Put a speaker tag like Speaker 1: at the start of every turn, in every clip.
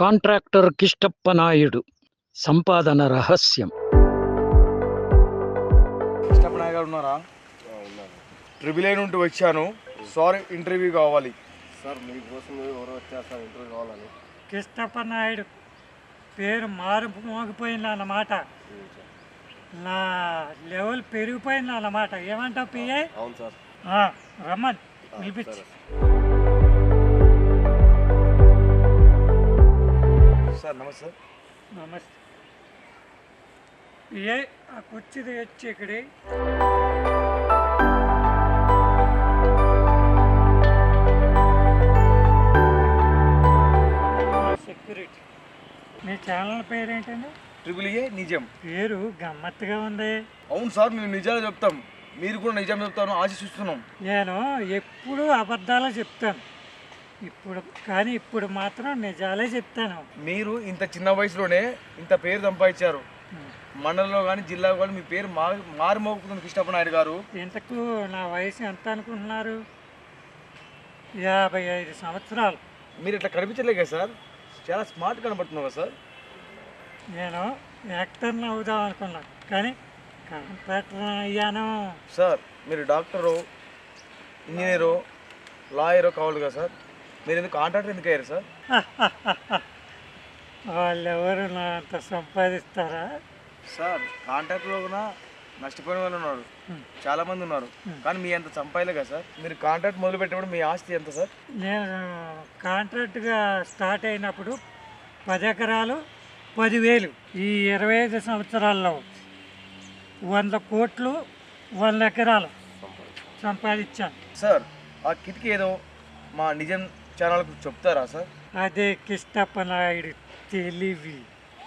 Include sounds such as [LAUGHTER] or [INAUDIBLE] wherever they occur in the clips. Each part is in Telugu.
Speaker 1: కాంట్రాక్టర్ కిష్టప్ప నాయుడు. సంపాదన రహస్యం.
Speaker 2: కృష్ణప్పనాయ గారు ఉన్నారా? ట్రిపుల్ ఏ నుండి వచ్చాను. సారీ ఇంటర్వ్యూ కావాలి.
Speaker 3: సార్ మీకోసం ఎవరో వచ్చేస్తారు ఇంటర్వ్యూ కావాలని.
Speaker 4: కృష్ణప్ప నాయుడు పేరు మారు మోగిపోయింది అన్నమాట నా లెవెల్ పెరిగిపోయింది అన్నమాట. ఏమంటావు పిఐ
Speaker 3: అవును సార్.
Speaker 4: రమ్మన్. పిలిపించి.
Speaker 2: నమస్తే.
Speaker 4: నమస్తే. పిఐ ఆ కుర్చీ తెచ్చి ఇక్కడి. సెక్యూరిటీ. మీ ఛానల్ పేరు ఏంటండి
Speaker 2: ట్రిపుల్ ఏ నిజం.
Speaker 4: పేరు గమ్మత్తుగా ఉంది.
Speaker 2: అవును సార్ మేము నిజాలు చెప్తాం. మీరు కూడా నిజం చెప్తాను ఆశిస్తున్నాం.
Speaker 4: నేను ఎప్పుడు అబద్ధాలే చెప్తాను. ఇప్పుడు కానీ ఇప్పుడు మాత్రం నిజాలే చెప్తాను.
Speaker 2: మీరు ఇంత చిన్న వయసులోనే ఇంత పేరు సంపాదించారు. మండలంలో కానీ జిల్లాలో కానీ మీ పేరు మా మారుమోగుతుంది కృష్ణప్ప నాయుడు గారు.
Speaker 4: ఇంతకు నా వయసు ఎంత అనుకుంటున్నారు? యాభై ఐదు సంవత్సరాలు.
Speaker 2: మీరు ఇట్లా కనిపించలే కదా సార్. చాలా స్మార్ట్ కనబడుతున్నారు కదా సార్.
Speaker 4: నేను యాక్టర్ని అవుదాం అనుకున్నాను కానీ కాంట్రాక్టర్ అయ్యాను.
Speaker 2: సార్ మీరు డాక్టరు ఇంజనీరు లాయరు కావాలి కదా సార్. మీరు ఎందుకు కాంట్రాక్టర్ ఎందుకు అయ్యారు సార్? [LAUGHS]
Speaker 4: వాళ్ళెవరు నా అంత సంపాదిస్తారా?
Speaker 2: సార్ కాంట్రాక్ట్లో కూడా నష్టపోయిన వాళ్ళు ఉన్నారు. చాలా మంది ఉన్నారు. కానీ మీ అంత చంపాయిలే కదా సార్? మీరు కాంట్రాక్ట్ మొదలు పెట్టినప్పుడు మీ ఆస్తి ఎంత సార్?
Speaker 4: నేను కాంట్రాక్ట్గా స్టార్ట్ అయినప్పుడు పది ఎకరాలు పదివేలు ఈ ఇరవై ఐదు సంవత్సరాల్లో. వంద కోట్లు వంద ఎకరాలు సంపాదించాను.
Speaker 2: సార్ ఆ కిటికీ ఏదో మా నిజం ఛానల్కు చెప్తారా సార్?
Speaker 4: అదే కిష్టప్ప నాయుడు తెలివి.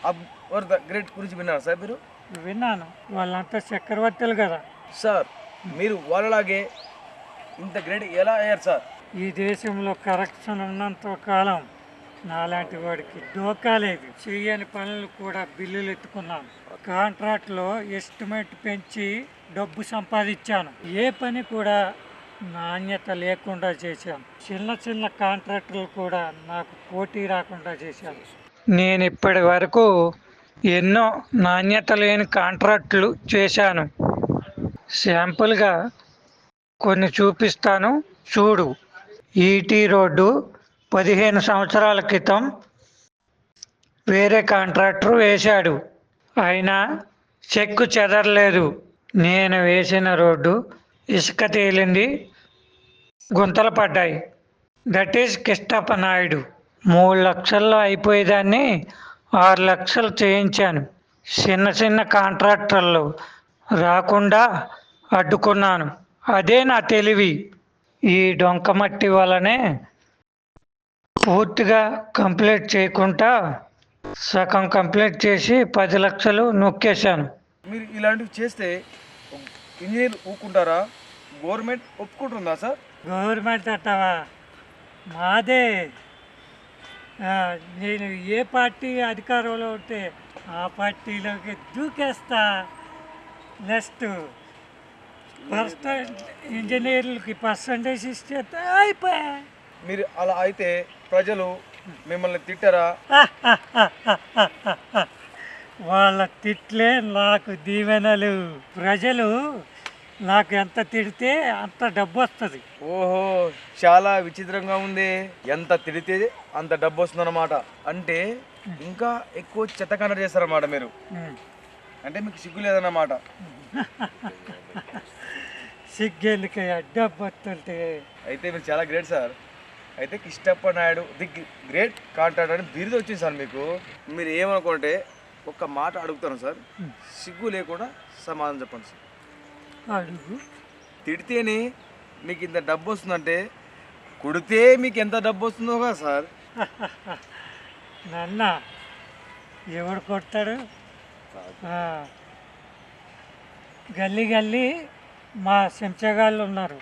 Speaker 2: అక్బర్ ద గ్రేట్ గురించి విన్నారా సార్ మీరు?
Speaker 4: విన్నాను. వాళ్ళంతా చక్రవర్తులు కదా.
Speaker 2: సార్ మీరు వాళ్ళలాగే ఇంత గ్రేట్ ఎలా అయ్యారు సార్?
Speaker 4: ఈ దేశంలో కరప్షన్ ఉన్నంత కాలం నాలాంటి వాడికి డోకా లేదు. చేయని పనులు కూడా బిల్లులు ఎత్తుకున్నాను. కాంట్రాక్ట్లో ఎస్టిమేట్ పెంచి డబ్బు సంపాదించాను. ఏ పని కూడా నాణ్యత లేకుండా చేశాను చిన్న చిన్న కాంట్రాక్టులు కూడా నాకు పోటీ రాకుండా చేశాను నేను ఇప్పటి వరకు ఎన్నో నాణ్యత లేని కాంట్రాక్టులు చేశాను. శాంపుల్గా కొన్ని చూపిస్తాను. చూడు. ఈటీ రోడ్డు పదిహేను సంవత్సరాల క్రితం వేరే కాంట్రాక్టర్ వేశాడు. అయినా చెక్కు చెదరలేదు. నేను వేసిన రోడ్డు ఇసుక తేలింది. గుంతలు పడ్డాయి. That is Kishtappa Naidu. మూడు లక్షల్లో అయిపోయేదాన్ని ఆరు లక్షలు చేయించాను. చిన్న చిన్న కాంట్రాక్టర్లు రాకుండా అడ్డుకున్నాను. అదే నా తెలివి. ఈ డొంకమట్టి వలనే పూర్తిగా కంప్లీట్ చేయకుండా సగం కంప్లీట్ చేసి పది లక్షలు నొక్కేశాను.
Speaker 2: మీరు ఇలాంటివి చేస్తే ఇంజనీర్ ఊకుంటారా గవర్నమెంట్ ఒప్పుకుంటుందా సార్?
Speaker 4: గవర్నమెంట్ అంటావా? మాదే. నేను ఏ పార్టీ అధికారంలో ఉంటే ఆ పార్టీలోకి దూకేస్తా. నెక్స్ట్ ఫస్ట్ ఇంజనీర్లకి పర్సంటేజ్ ఇస్తే అయిపోయా.
Speaker 2: మీరు అలా అయితే ప్రజలు మిమ్మల్ని తిట్టరా?
Speaker 4: వాళ్ళ తిట్లే నాకు దీవెనలు. ప్రజలు నాకు ఎంత తిడితే అంత డబ్బు వస్తుంది.
Speaker 2: ఓహో చాలా విచిత్రంగా ఉంది. ఎంత తిడితే అంత డబ్బు వస్తుందన్నమాట. అంటే ఇంకా ఎక్కువ చెత్త కండ చేస్తారన్నమాట మీరు. అంటే మీకు సిగ్గు లేదన్నమాట. [LAUGHS]
Speaker 4: సిగ్గెళ్ళకి డబ్బు వస్తుంటే.
Speaker 2: అయితే మీరు చాలా గ్రేట్ సార్. అయితే Kishtappa Naidu the great contract అని బిరుదు వచ్చింది సార్ మీకు. మీరు ఏమనుకుంటే ఒక్క మాట అడుగుతాను సార్. సిగ్గు లేకుండా సమాధానం చెప్పండి సార్.
Speaker 4: అడుగు
Speaker 2: తిడితేనే మీకు ఇంత డబ్బు వస్తుందంటే కుడితే మీకు ఎంత డబ్బు వస్తుందో కదా సార్. [LAUGHS]
Speaker 4: నాన్న ఎవడు కొడతాడు? ఆ, గల్లీ గల్లీ మా చెంచగాళ్ళు ఉన్నారు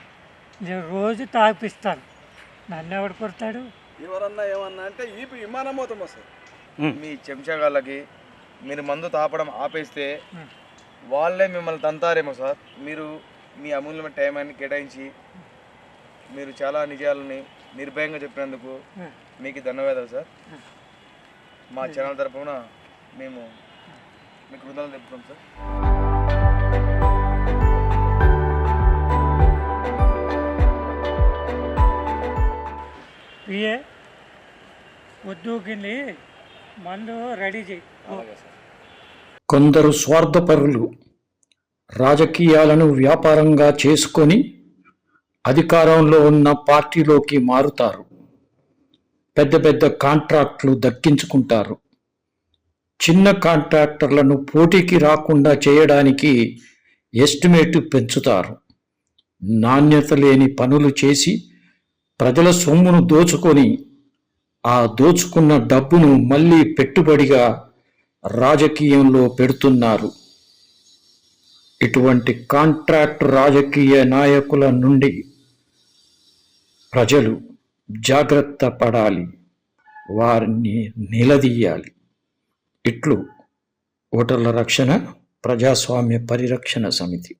Speaker 4: నేను రోజు తాగిపిస్తాను. నన్ను ఎవడు కొడతాడు?
Speaker 3: ఎవరన్నా ఏమన్నా అంటే ఈ విమానం సార్.
Speaker 2: మీ చెంచాగాళ్ళకి మీరు మందు తాపడం ఆపేస్తే వాళ్ళే మిమ్మల్ని తంతారేమో సార్. మీరు మీ అమూల్యమైన టైం అని కేటాయించి మీరు చాలా నిజాలని నిర్భయంగా చెప్పినందుకు మీకు ధన్యవాదాలు సార్. మా ఛానల్ తరపున మేము మీకు కృతజ్ఞతలు చెప్తున్నాం సార్.
Speaker 4: పిఏ పొద్దుకింది మందు రెడీ చేయి.
Speaker 1: కొందరు స్వార్థపరులు రాజకీయాలను వ్యాపారంగా చేసుకొని అధికారంలో ఉన్న పార్టీలోకి మారుతారు. పెద్ద పెద్ద కాంట్రాక్టులు దక్కించుకుంటారు. చిన్న కాంట్రాక్టర్లను పోటీకి రాకుండా చేయడానికి ఎస్టిమేట్ పెంచుతారు. నాణ్యత లేని పనులు చేసి ప్రజల సొమ్మును దోచుకొని ఆ దోచుకున్న డబ్బును మళ్ళీ పెట్టుబడిగా రాజకీయంలో పెడుతున్నారు. ఇటువంటి కాంట్రాక్ట్ రాజకీయ నాయకుల నుండి ప్రజలు జాగ్రత్త పడాలి. వారిని నిలదీయాలి. ఇట్లు ఓటర్ల రక్షణ ప్రజాస్వామ్య పరిరక్షణ సమితి.